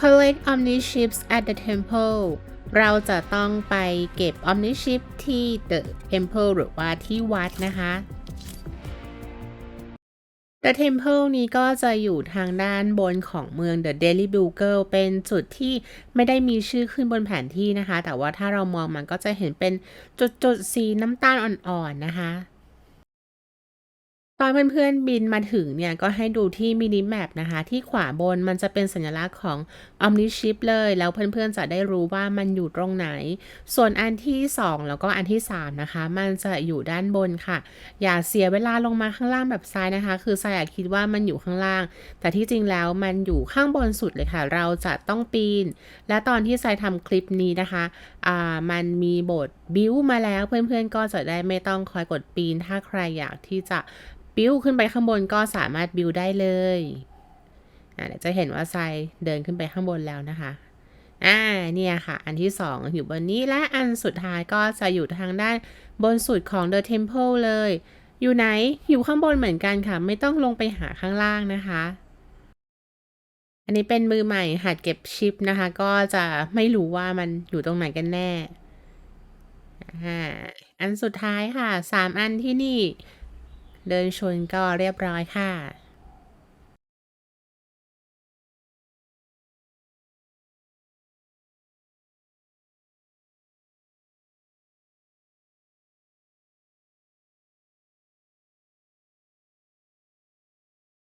collect omni chips at the temple เราจะต้องไปเก็บ omni chip ที่ the temple หรือว่าที่วัดนะคะ The Temple นี้ก็จะอยู่ทางด้านบนของเมือง The Daily Bugle เป็นจุดที่ไม่ได้มีชื่อขึ้นบนแผนที่นะคะ แต่ว่าถ้าเรามองมันก็จะเห็นเป็นจุดๆสีน้ำตาลอ่อนๆนะคะ ตอนเพื่อนๆบินมาถึงเนี่ยก็ให้ดูที่มินิแมปนะคะ ที่ขวาบนมันจะเป็นสัญลักษณ์ของ Omnichip เลย แล้วเพื่อนๆจะได้รู้ว่ามันอยู่ตรงไหน ส่วนอันที่ 2 แล้วก็อันที่ 3 นะคะ มันจะอยู่ด้านบนค่ะ อย่าเสียเวลาลงมาข้างล่างแบบซ้ายนะคะ คือสายคิดว่ามันอยู่ข้างล่าง แต่ที่จริงแล้วมันอยู่ข้างบนสุดเลยค่ะ เราจะต้องปีน และตอนที่สายทำคลิปนี้นะคะมันมีบทบิวมาแล้วเพื่อนๆก็จะได้ไม่ต้องคอยกดปีน ถ้าใครอยากที่จะบิวขึ้นไปข้างบนก็สามารถบิวได้เลยเดี๋ยวจะเห็นว่าทรายเดินขึ้นไปข้างบนแล้วนะคะอ่าเนี่ยค่ะ อันที่สองอยู่บนนี้และอันสุดท้ายก็จะอยู่ทางด้านบนสุดของ The Temple เลย อยู่ไหน อยู่ข้างบนเหมือนกันค่ะ ไม่ต้องลงไปหาข้างล่างนะคะ อันนี้เป็นมือใหม่หัดเก็บชิปนะคะ ก็จะไม่รู้ว่ามันอยู่ตรงไหนกันแน่อันสุดท้ายค่ะสามอันที่นี่ เดินชนก็เรียบร้อยค่ะ